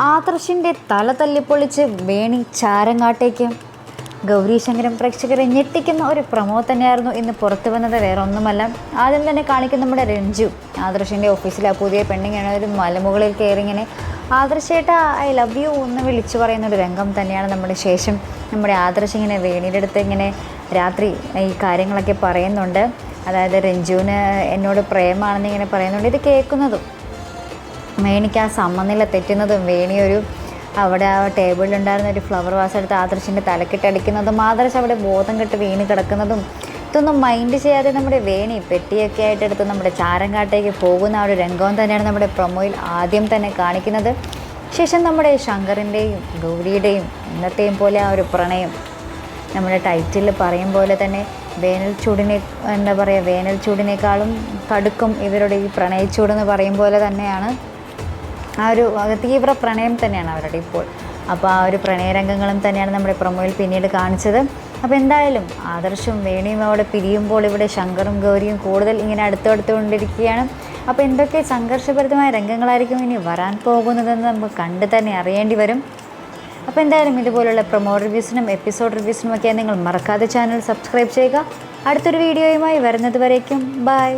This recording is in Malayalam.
ആദർശിന്റെ തല തല്ലിപ്പൊളിച്ച് വേണി ചാരങ്ങാട്ടേക്ക്. ഗൗരീശങ്കരം പ്രേക്ഷകരെ ഞെട്ടിക്കുന്ന ഒരു പ്രമോ തന്നെയായിരുന്നു ഇന്ന് പുറത്തു വന്നത്. വേറെ ഒന്നുമല്ല ആദ്യം തന്നെ കാണിക്കുന്ന നമ്മുടെ രഞ്ജു. ആദർശിന്റെ ഓഫീസിൽ ആ പുതിയ പെണ്ണിങ്ങനെ ഒരു മലമുകളിൽ കയറി ഇങ്ങനെ ആദർശേട്ട ഐ ലവ് യു എന്ന് വിളിച്ചു പറയുന്ന ഒരു രംഗം തന്നെയാണ് നമ്മുടെ ശേഷം. നമ്മുടെ ആദർശ് ഇങ്ങനെ വേണിയുടെ അടുത്ത് ഇങ്ങനെ രാത്രി ഈ കാര്യങ്ങളൊക്കെ പറയുന്നുണ്ട്. അതായത് രഞ്ജുവിന് എന്നോട് പ്രേമാണെന്ന് ഇങ്ങനെ പറയുന്നുണ്ട്. ഇത് കേൾക്കുന്നതും വേണിക്ക് ആ സമനില തെറ്റുന്നതും വേണി ഒരു അവിടെ ആ ടേബിളിലുണ്ടായിരുന്ന ഒരു ഫ്ലവർ വാസ് എടുത്ത് ആദർശിന്റെ തലക്കിട്ടടിക്കുന്നതും ആദർശ് അവിടെ ബോധം കെട്ട് വീണ് കിടക്കുന്നതും ഇതൊന്നും മൈൻഡ് ചെയ്യാതെ നമ്മുടെ വേണി പെട്ടിയൊക്കെ ആയിട്ട് എടുത്ത് നമ്മുടെ ചാരങ്കാട്ടേക്ക് പോകുന്ന ആ ഒരു രംഗവും തന്നെയാണ് നമ്മുടെ പ്രൊമോയിൽ ആദ്യം തന്നെ കാണിക്കുന്നത്. ശേഷം നമ്മുടെ ശങ്കറിന്റെയും ഗൗരിയുടെയും ഇന്നത്തെയും പോലെ ആ ഒരു പ്രണയം നമ്മുടെ ടൈറ്റിൽ പറയും പോലെ തന്നെ വേനൽ ചൂടിനെ എന്താ പറയുക വേനൽ ചൂടിനേക്കാളും കടുക്കും ഇവരുടെ ഈ പ്രണയച്ചൂടെന്ന് പറയും പോലെ തന്നെയാണ്. ആ ഒരു തീവ്ര പ്രണയം തന്നെയാണ് അവരുടെ ഇപ്പോൾ. അപ്പോൾ ആ ഒരു പ്രണയരംഗങ്ങളും തന്നെയാണ് നമ്മുടെ പ്രൊമോയിൽ പിന്നീട് കാണിച്ചത്. അപ്പോൾ എന്തായാലും ആദർശും വേണിയും അവിടെ പിരിയുമ്പോൾ ഇവിടെ ശങ്കറും ഗൗരിയും കൂടുതൽ ഇങ്ങനെ അടുത്തടുത്തുകൊണ്ടിരിക്കുകയാണ്. അപ്പോൾ എന്തൊക്കെ സംഘർഷഭരിതമായ രംഗങ്ങളായിരിക്കും ഇനി വരാൻ പോകുന്നതെന്ന് നമുക്ക് കണ്ട് തന്നെ അറിയേണ്ടി വരും. അപ്പോൾ എന്തായാലും ഇതുപോലുള്ള പ്രൊമോ റിവ്യൂസിനും എപ്പിസോഡ് റിവ്യൂസിനും ഒക്കെ നിങ്ങൾ മറക്കാതെ ചാനൽ സബ്സ്ക്രൈബ് ചെയ്യുക. അടുത്തൊരു വീഡിയോയുമായി വരുന്നത് വരേക്കും. ബൈ.